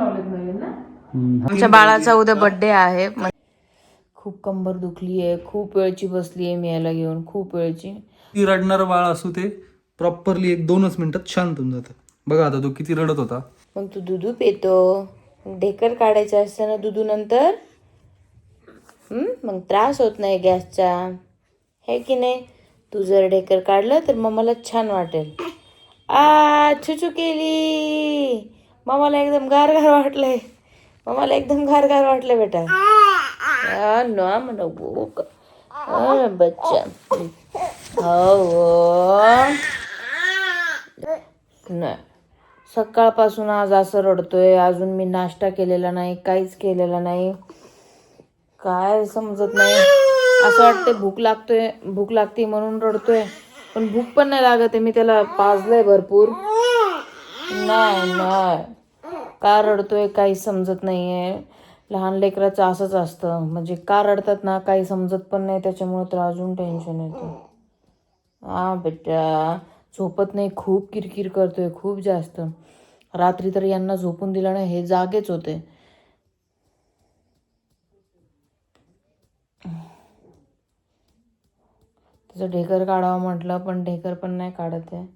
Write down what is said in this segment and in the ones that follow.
आमच्या बाळाचा उद्या बर्थडे आहे. खूप कंबर दुखली आहे खूप वेळची बसली आहे मी याला घेऊन खूप वेळची. ती रडणारं बाळ असू ते प्रॉपरली एक दोनच मिनिटात शांत होऊन जातं. बघा आता तो किती रडत होता. मग तू दुधू पितो. ढेकर काढायचं असतं ना दुधू नंतर? हं? मग त्रास होत नाही गॅसचा. हे की नाही? तू जर ढेकर काढलं तर मग मला छान वाटेल. आ छुचू केली. मामाला एकदम गार गार वाटलंय. मामाला एकदम गार गार वाटलं बेटा. आ, ना म्हणा गो बच्चा. हो, हो. सकाळपासून आज असं रडतोय. अजून मी नाश्ता केलेला नाही काहीच केलेला नाही. काय समजत नाही. असं वाटतंय भूक लागतोय भूक लागते म्हणून रडतोय. पण भूक पण नाही लागत आहे. मी त्याला पाजलंय भरपूर. नाही नाही. का रडतोय काही समजत नाही आहे लहान लेकराचं असंच असतं. म्हणजे का रडतात ना काही समजत पण नाही त्याच्यामुळे तर अजून टेन्शन येतं. हा बेटा. झोपत नाही खूप किरकिर करतोय खूप जास्त. रात्री तर यांना झोपून दिलं नाही हे जागेच होते. त्याचं ढेकर काढावं म्हटलं पण ढेकर पण नाही काढत आहे.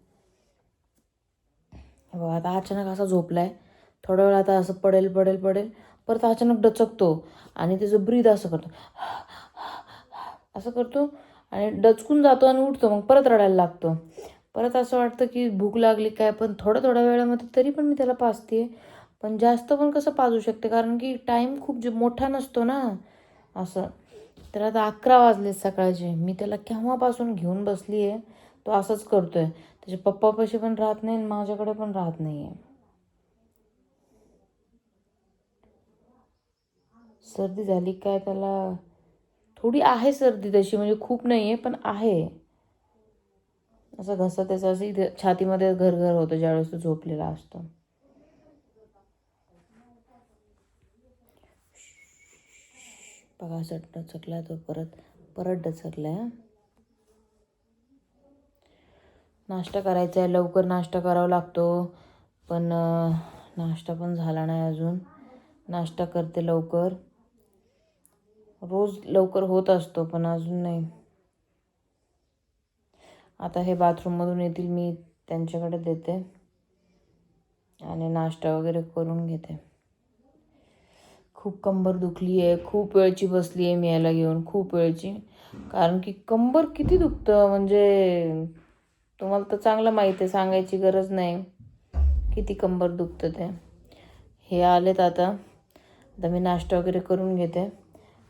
बघा आता अचानक असा झोपलाय. थोड्या वेळ आता असं पडेल पडेल पडेल. परत अचानक डचकतो आणि त्याचं ब्रीद असं करतो. असं करतो आणि डचकून जातो आणि उठतो. मग परत रडायला लागतो. परत असं वाटतं की भूक लागली काय पण थोडा थोड्या वेळामध्ये तरी पण मी त्याला पाजते पण जास्त पण कसं पाजू शकते? कारण की टाईम खूप जे मोठा नसतो ना. असं. तर आता अकरा वाजले सकाळचे. मी त्याला केव्हापासून घेऊन बसली आहे तो असंच करतोय. त्याच्या पप्पापाशी पण राहत नाही आणि माझ्याकडे पण राहत नाही आहे सर्दी झाली काय त्याला? थोडी आहे सर्दी तशी म्हणजे खूप नाही आहे पण आहे. असं घसा त्याचा असं इथे छातीमध्ये घर घर होतं ज्यावेळेस तो झोपलेला असतो. बघा असं डचकला तो परत परत डचकलाय हा. नाश्ता करायचा आहे. लवकर नाश्ता करावा लागतो. पण नाश्ता पण झाला नाही अजून. नाश्ता करते लवकर. रोज लवकर होत असतो पण अजून नाही. आता हे बाथरूममधून येतील मी त्यांच्याकडे देते. आणि नाश्ता वगैरे करून घेते. खूप कंबर दुखली आहे खूप वेळची बसली आहे मी याला घेऊन. खूप वेळची. कारण की कंबर किती दुखतं? म्हणजे तुम्हाला तर चांगलं माहीत आहे सांगायची गरज नाही. किती कंबर दुखतं ते. हे आलेत आता. आता मी नाश्ता वगैरे करून घेते.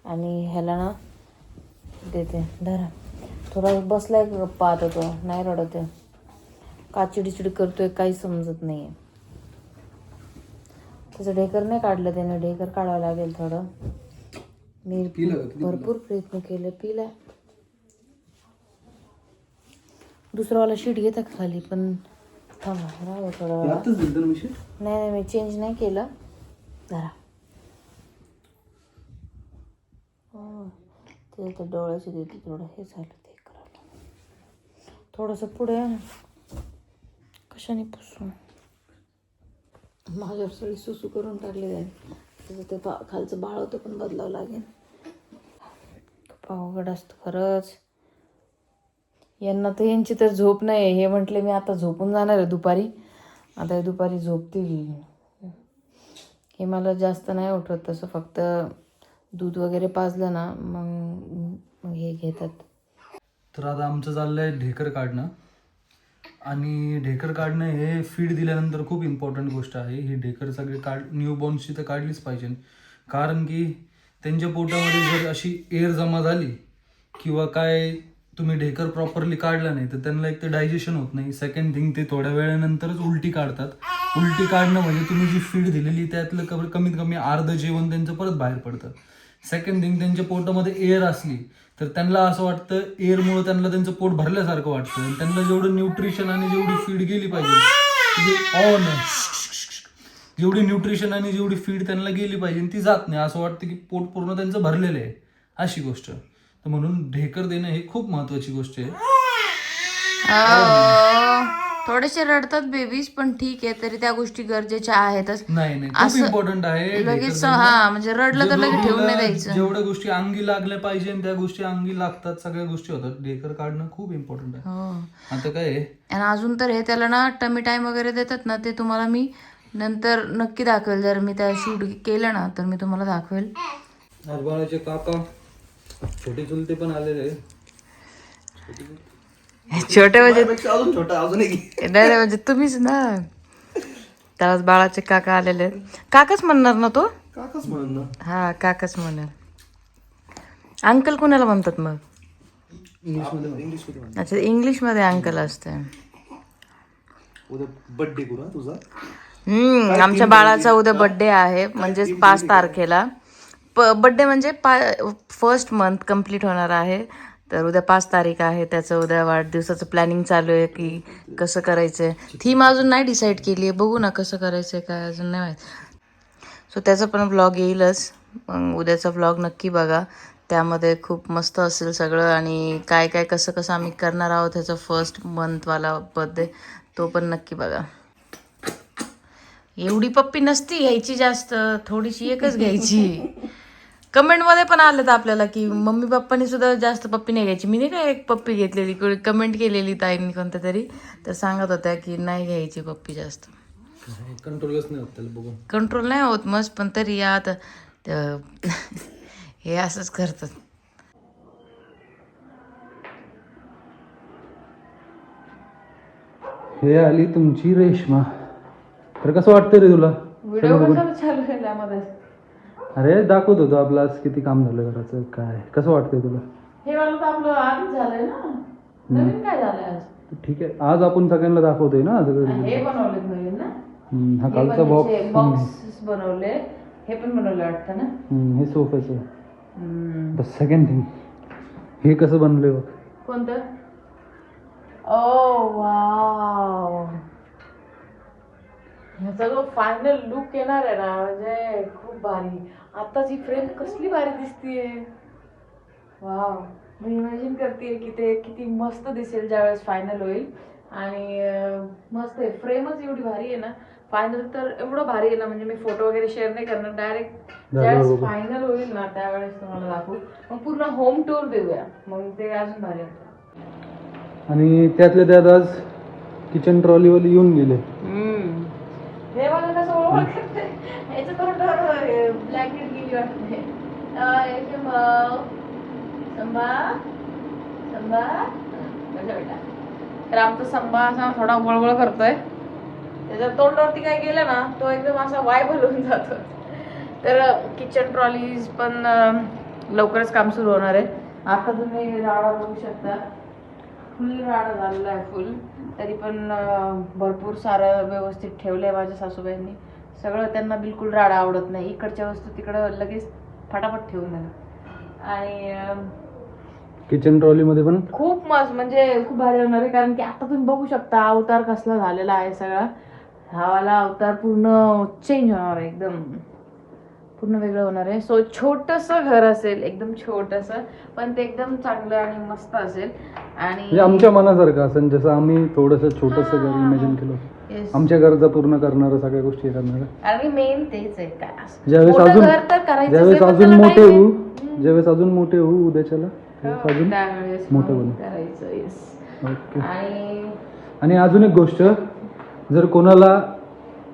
आणि ह्याला ना देते. धरा. थोडा बसलाय गप्पा आता तो? नाही रडत आहे. का चिडचिड करतोय काही समजत नाही आहे त्याचं ढेकर नाही काढलं त्याने. ढेकर काढावं लागेल थोडं. मी भरपूर प्रयत्न केले. पिला. दुसरावाला शीट घेता खाली? पण थांबा राहू थोडा वेळा. आताच ना नाही नाही मी चेंज नाही केलं. जरा हो, ते तर डोळ्याचे देते थोडं हे झालं ते करायला थोडंसं पुढे कशाने पुसू माझ्यावर सगळी सुसू करून टाकली जाईल त्याचं ते पा खालचं बाळ होतं पण बदलावं लागेल. खूप अवघड असतं खरंच. यांना तर यांची तर झोप नाही आहे हे म्हटले मी आता झोपून जाणार आहे दुपारी. आता हे दुपारी झोपतील. हे मला जास्त नाही उठवत. तसं फक्त दूध वगैरे पाजलं ना मग हे घेतात. तर आता आमचं चाललं आहे ढेकर काढणं. आणि ढेकर काढणं हे फीड दिल्यानंतर खूप इम्पॉर्टंट गोष्ट आहे. ही ढेकर सगळे काढ न्यूबॉर्नची तर काढलीच पाहिजे. कारण की त्यांच्या पोटामध्ये जर अशी एअर जमा झाली किंवा काय तुम्ही ढेकर प्रॉपरली काढला नाही तर त्यांना एक तर डायजेशन होत नाही. सेकंड थिंग ते थोड्या वेळानंतरच उलटी काढतात. उलटी काढणं म्हणजे तुम्ही जी फीड दिलेली त्यातलं कमीत कमी अर्ध जेवण त्यांचं परत बाहेर पडतं. सेकंड थिंग त्यांच्या पोटामध्ये एअर असली तर त्यांना असं वाटतं एअरमुळे त्यांना त्यांचं पोट भरल्यासारखं वाटतं. आणि त्यांना जेवढं न्यूट्रिशन आणि जेवढी फीड गेली पाहिजे ऑन जेवढी न्यूट्रिशन आणि जेवढी फीड त्यांना गेली पाहिजे ती जात नाही. असं वाटतं की पोट पूर्ण त्यांचं भरलेलं आहे. अशी गोष्ट. म्हणून ढेकर देणं हे खूप महत्वाची गोष्ट आहे. थोडेसे रडतात बेबीज पण ठीक आहे तरी त्या गोष्टी गरजेच्या आहेतच. नाही नाही इम्पॉर्टंट आहे लगेच हा म्हणजे रडलं तर लगेच ठेवून नाही द्यायचं. जेवढ्या गोष्टी अंगी लागल्या पाहिजे त्या गोष्टी अंगी लागतात सगळ्या गोष्टी होतात. ढेकर काढणं खूप इम्पॉर्टंट आहे. हो. आता काय आणि अजून तर हे त्याला ना टमी टाइम वगैरे देतात ना ते तुम्हाला मी नंतर नक्की दाखवेल. जर मी त्या शूट केलं ना तर मी तुम्हाला दाखवेल. काका. छोटे चुलते पण आलेले छोटे म्हणजे अजून छोटा अजून एक. नाही नाही, म्हणजे तुम्हीच ना. त्यावेळेस बाळाचे काका आलेले आहेत. काकाच म्हणणार ना तो? काकाच म्हणून ना. हा काकाच म्हणणार अंकल कुणाला म्हणतात मग? इंग्लिशमध्ये इंग्लिशमध्ये अच्छा इंग्लिशमध्ये अंकल असते उद्या बर्थडे करू हा तुझा? हम्म आमच्या बाळाचा उद्या बर्थडे आहे. म्हणजेच पाच तारखेला. प बड्डे म्हणजे पा फर्स्ट मंथ कंप्लीट होणार आहे. तर उद्या पाच तारीख आहे. त्याचं उद्या वाढदिवसाचं प्लॅनिंग चालू आहे की कसं करायचंय. थीम अजून नाही डिसाईड केली आहे. बघू ना कसं करायचंय काय अजून नाही माहीत. सो त्याचा पण ब्लॉग येईलच. उद्याचा ब्लॉग नक्की बघा. त्यामध्ये खूप मस्त असेल सगळं आणि काय काय कसं कसं आम्ही करणार आहोत ह्याचा फर्स्ट मंथवाला बर्थडे तो पण नक्की बघा. एवढी पप्पी नसती घ्यायची जास्त. थोडीशी एकच घ्यायची. कमेंटमध्ये पण आलं तर आपल्याला की मम्मी पप्पानी सुद्धा जास्त पप्पी नाही घ्यायची. मी नाही काय एक पप्पी घेतलेली कमेंट केलेली ताईंनी कोणत्या तरी. तर सांगत होत्या की नाही घ्यायची पप्पी जास्त. कंट्रोलच नाही होत त्याला बघून. कंट्रोल नाही होत मस्त पण तरी या आता हे असंच करतात. हे आली तुमची रेशमा. तर कसं वाटतं रे तुला? व्हिडिओ कसा चालू अरे दाखवत होतो आपलं आज किती काम झालं घराचं. काय? कसं वाटतंय तुला? हे मला तर आपलं आधीच झालंय ना. नवीन काय झालंय आज? ठीक आहे. आज आपण सगळ्यांना दाखवतोय ना सगळं हे बनवलेत नवीन ना. हम्म, हा कालचा बॉक्स त्याचे बॉक्स बनवले हे पण बनवले वाटतं ना? हे सोफ्याचं हम्म. द सेकंड थिंग हे कसं बनलंय बघ. कोणतं? ओ वाव ह्याचा जो फायनल लुक येणार आहे ना म्हणजे खूप भारी. आताची फ्रेम कसली भारी दिसतीये. वाव मी इमॅजिन करते की ते किती मस्त दिसेल ज्यावेळेस फायनल होईल. आणि मस्त आहे. फ्रेमच एवढी भारी आहे ना. फायनल तर एवढं भारी आहे ना म्हणजे मी फोटो वगैरे शेअर नाही करणार. डायरेक्ट ज्यावेळेस. फायनल होईल ना त्यावेळेस तुम्हाला दाखवू. मग पूर्ण होम टूर देऊया. मग ते अजून भारी आणि त्यातल्या त्यात आज किचन ट्रॉलीवाले येऊन गेले. याच्या याचं तोंडावर ब्लँकेट गेली वाटते संभा संभा बेटा. तर आमचा संभा असा थोडा वळवळ करतोय. त्याच्या तोंडावरती काय गेलं ना तो एकदम असा वाय होऊन जातो. तर किचन ट्रॉलीज पण लवकरच काम सुरू होणार आहे. आता तुम्ही राडा बघू शकता. फुल राडा झालेला आहे फुल. तरी पण भरपूर सारं व्यवस्थित ठेवलंय माझ्या सासूबाईंनी. सगळं त्यांना बिलकुल राडा आवडत नाही. इकडच्या वस्तू तिकडं लगेच फटाफट ठेवून देणार आणि किचन ट्रॉलीमध्ये पण? खूप मस्त म्हणजे खूप भारी होणार आहे. कारण की आता तुम्ही बघू शकता अवतार कसला झालेला आहे सगळा. हा वाला अवतार पूर्ण चेंज होणार आहे एकदम. पूर्ण वेगळं होणार आहे. सो छोटस घर असेल एकदम छोटस पण ते एकदम चांगलं आणि मस्त असेल. म्हणजे आणि आमच्या मनासारखं असं जसं आम्ही थोडस छोटस घर इमॅजिन केलं. Yes. आमच्या गरजा पूर्ण करणारं सगळ्या गोष्टी करणारं कारण की मेन तेच आहे काय असं. ज्यावेळेस मोठं अजून घर तर करायचंच ज्यावेळेस अजून त्याला मोठे होऊ. ज्यावेळेस अजून मोठे होऊ उद्याच्याला त्यावेळेस हो, अजून त्यावेळेस मोठं मग बनू. करायचं येस ओके आणि आणि अजून एक गोष्ट जर कोणाला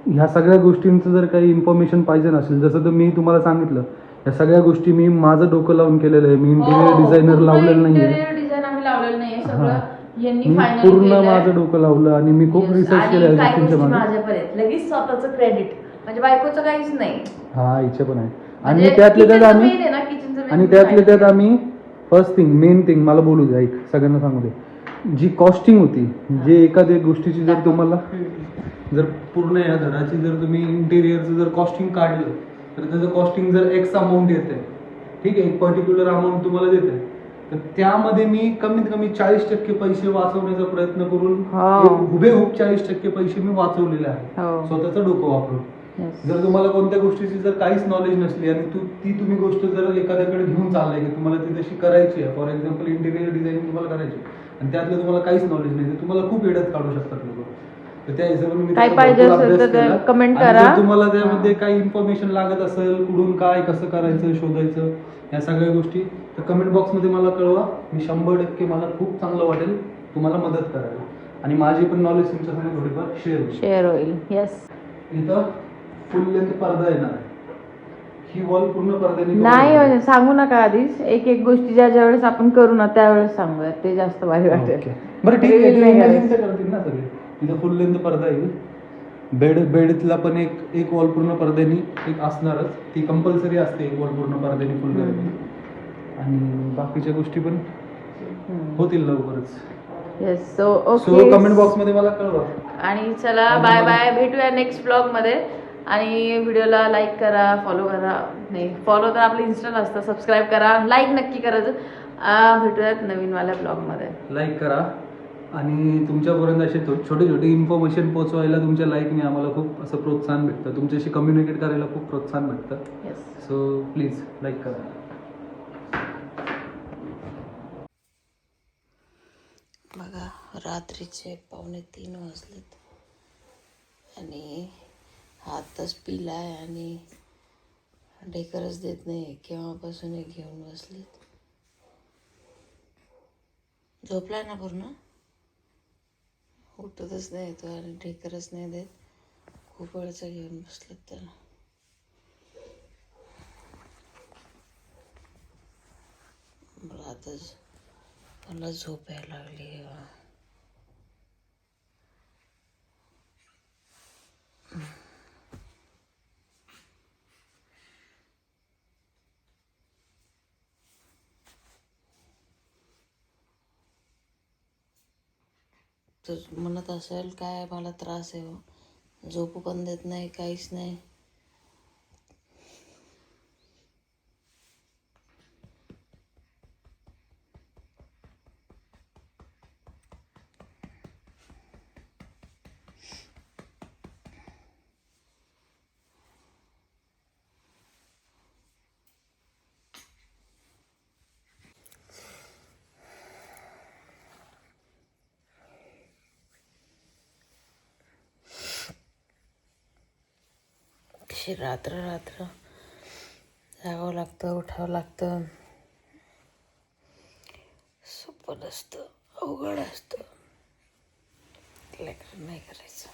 ह्या सगळ्या गोष्टींचं जर काही इन्फॉर्मेशन पाहिजे नसेल जसं तर मी तुम्हाला सांगितलं या सगळ्या गोष्टी मी माझं डोकं लावून केलेलं आहे मी हो, इंटिरियर डिझायनर लावलेलं नाहीये इंटेरियर डिझाइन आम्ही लावलेलं नाहीये हा. सगळं यांनी पूर्ण माझं डोकं लावलं आणि मी खूप रिसर्च केलं या गोष्टींच्या मागे. माझ्यापर्यंत. लगेच स्वतःचं क्रेडिट म्हणजे बायकोचं काहीच नाही. हा इच्छा पण आहे. आणि म्हणजे त्यातल्या त्यात kitchen चं आम्ही main आहे ना, kitchen चं main आणि त्यातल्या त्यात. आम्ही फर्स्ट थिंग मेन थिंग मला बोलू द्या ऐक सगळ्यांना सांगू दे. जी कॉस्टिंग होती जे एखाद्या गोष्टीची जर तुम्हाला. जर पूर्ण या घराची जर तुम्ही इंटेरियरचं जर कॉस्टिंग काढलं तर त्याचं कॉस्टिंग जर एक्स अमाऊंट येते ठीक आहे? एक पर्टिक्युलर अमाऊंट तुम्हाला देते तर त्यामध्ये मी कमीत कमी चाळीस टक्के पैसे वाचवण्याचा प्रयत्न करून हो. हुबेहूब चाळीस टक्के पैसे मी वाचवलेले आहे हो. स्वतःचं डोकं वापरून. जर तुम्हाला कोणत्या गोष्टीची जर काहीच नॉलेज नसली आणि तू ती तुम्ही गोष्ट जर एखाद्याकडे घेऊन चाललाय की तुम्हाला ती तशी करायची आहे फॉर एक्झाम्पल इंटिरियर डिझाईन तुम्हाला करायची आणि त्यातलं तुम्हाला काहीच नॉलेज नाही तुम्हाला खूप येड्यात काढू शकतात लोक तर त्या हिशोबाने मी त्याचा पाहिजे भरपूर असेल तर अभ्यास केला. ते comment आणि करा. तुम्हाला त्यामध्ये काही इन्फॉर्मेशन लागत असेल कुठून काय कसं करायचं शोधायचं या सगळ्या गोष्टी तर कमेंट बॉक्समध्ये मला कळवा. मी शंभर टक्के मला खूप चांगलं वाटेल तुम्हाला मदत करायला. आणि माझी पण नॉलेज तुमच्या संग थोडीफार शेअर होईल. शेअर होईल. येस इथं फुल लेंथ पडदा येणार आहे. ही वॉल पूर्ण पडद्याने cover नाही. म्हणजे सांगू नका आधीच. एक एक गोष्टी ज्या ज्या वेळेस आपण करू ना त्यावेळेस सांगूया ते जास्त भारी वाटेल. बरं ठीक आहे. Reveal ते नाही imagine करायचं. तर करतील ना सगळे. इथं फुल लेंथ पडदा येईल बेड बेडला पण एक एक वॉल पूर्ण पडद्यानी एक असणारच. ती कंपल्सरी असते एक वॉल पूर्ण पडद्यानी फुल. आणि बाकीच्या गोष्टी पण. होतील लवकरच. येस सो कमेंट बॉक्समध्ये मला कळवा. आणि चला आणि बाय बाय भेटूया नेक्स्ट ब्लॉगमध्ये. आणि व्हिडिओला लाईक करा फॉलो करा. नाही फॉलो तर आपलं इन्स्टाला असतं. सबस्क्राईब करा. लाईक नक्की करायचं भेटूयात नवीनवाल्या ब्लॉगमध्ये लाईक करा. आणि तुमच्यापर्यंत असे छोटे छोटे इन्फॉर्मेशन पोहोचवायला तुमच्या लाईकने आम्हाला खूप असं प्रोत्साहन भेटतं. तुमच्याशी कम्युनिकेट करायला खूप प्रोत्साहन भेटतं. येस सो प्लीज लाईक करा. बघा रात्रीचे पावणे तीन वाजलेत. आणि हा आत्ताच पिला आहे आणि डेकरच देत नाही केव्हापासून हे घेऊन बसलेत? झोपलाय ना पूर्ण? उठतच नाही तो आणि ढेकरच नाही देत. खूप वेळचा घेऊन बसलेत त्याला. मला आता मला झोप यायला लागली तर म्हणत असेल काय मला त्रास आहे हो. झोपू पण देत नाही काहीच नाही अशी रात्र रात्र जागावं लागतं उठावं लागतं. सोपं नसतं अवघड असतं. लेकर नाही करायचं.